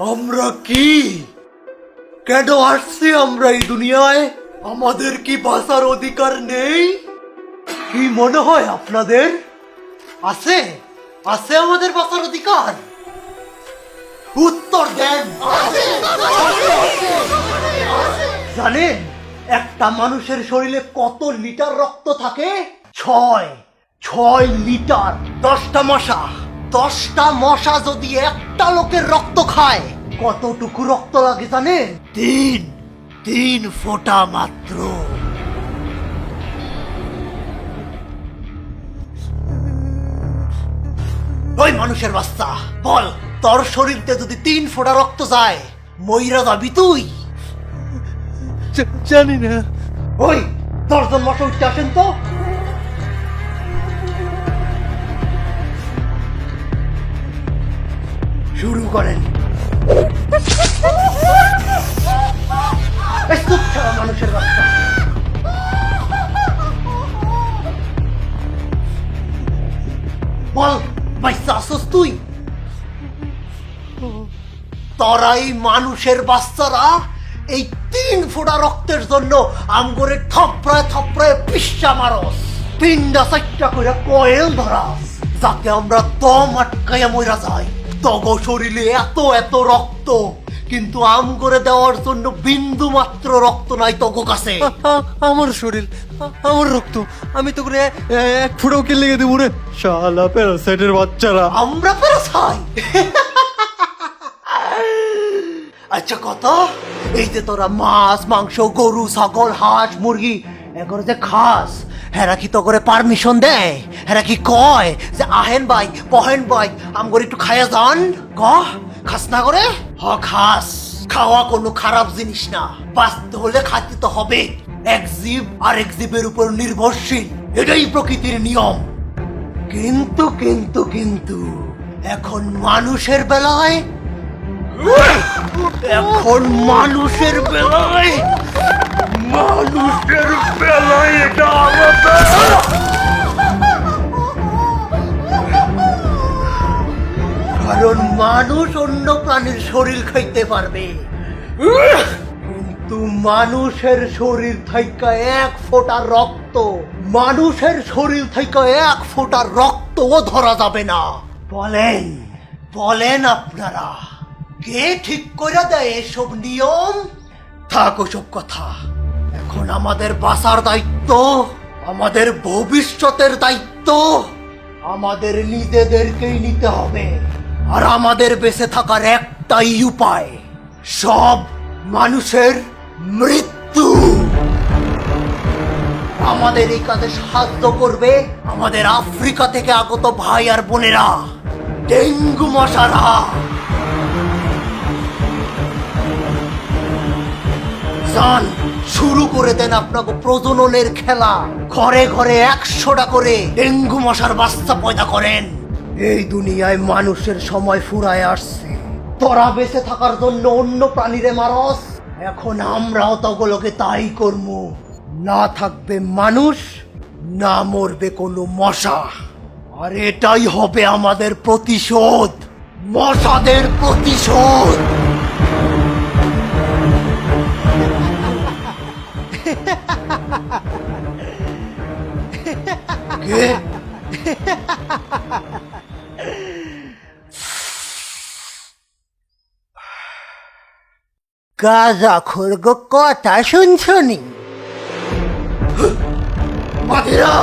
আমরা কি? কেন আসছি আমরা এই দুনিয়ায়? আমাদের কি বাঁচার অধিকার নেই? কি মনে হয় আপনাদের? আছে? আছে আমাদের বাঁচার অধিকার? উত্তর দেন। জানেন একটা মানুষের শরীরে কত লিটার রক্ত থাকে? ছয় ছয় লিটার দশটা মশা। দশটা মশা যদি একটা লোকের রক্ত খায় কতটুকু রক্ত লাগে জানেন? তিন তিন ফোঁটা মাত্র। ওই মানুষের বাচ্চা বল তোর শরীরতে যদি তিন ফোঁটা রক্ত যায় ময়রা যাবি তুই। জানি না। ওই দশজন মশা উঠতে আসেন তো। শুরু করেন। মানুষের বাচ্চা। বল তুই? তরাই মানুষের বাচ্চারা এই তিন ফোঁটা রক্তের জন্য আমগরে থপড়ায় থপড়ায় পিসা মারস। তিনটা চারটা করে কয়েল ধরাস, যাতে আমরা দম আটকাইয়া মইরা যাই। তগ শরীরে এত এত রক্ত। কিন্তু আম করে দেওয়ার জন্য বিন্দু মাত্র রক্ত নাই তগ কাছে। আমার শরীর আমার রক্ত। আমি তো করে এক ফুটাও কে লেগে দেবো রে। শালা প্যারাসাইটের বাচ্চারা। আমরা পেরেছাই আচ্ছা কত এই যে তোরা মাছ মাংস গরু ছাগল হাঁস মুরগি এগুলো যে খাস। হেরা কি তো করে পারমিশন দেয়? হেরা কি কয় যে আহেন পহেন আমগর একটু খায়া যান? ক? খাস না করে? হ, খাস। খাওয়া কোনো খারাপ জিনিস না। হলে খাইতে তো হবে। এক জীব আর এক জীবের উপর নির্ভরশীল। এটাই প্রকৃতির নিয়ম। কিন্তু কিন্তু কিন্তু, এখন মানুষের বেলায় এখন মানুষের বেলায় মানুষের বেলায় এটা আলাদা কারণ মানুষ অন্য প্রাণীর শরীর খাইতে পারবে। কিন্তু মানুষের শরীর থাইকা এক ফোঁটা রক্ত। মানুষের শরীর থাইকা এক ফোঁটা রক্তও ধরা যাবে না। বলেন বলেন আপনারা, কে ঠিক করে দেয় এসব নিয়ম? থাক ওসব কথা। এখন আমাদের বাঁচার দায়িত্ব, আমাদের ভবিষ্যতের দায়িত্ব। আমাদের নিজেদেরকেই নিতে হবে। আর আমাদের বেঁচে থাকার একটাই উপায়, সব মানুষের মৃত্যু। আমাদের এই কাজে সাহায্য করবে আমাদের আফ্রিকা থেকে আগত ভাই আর বোনেরা, ডেঙ্গু মশারা। যান শুরু করে দেন আপনাকে প্রজননের খেলা। ঘরে ঘরে একশোটা করে ডেঙ্গু মশার বাচ্চা পয়দা করেন। এই দুনিয়ায় মানুষের সময় ফুরায় আসছে। তোরা বেঁচে থাকার জন্য অন্য প্রাণীরে মারস। এখন আমরাও তগুলোকে তাই করব। না থাকবে মানুষ, না মরবে কোনো মশা। আর এটাই হবে আমাদের প্রতিশোধ। মশাদের প্রতিশোধ। গাজা খোরগো কথা শুনছনি মাদিরা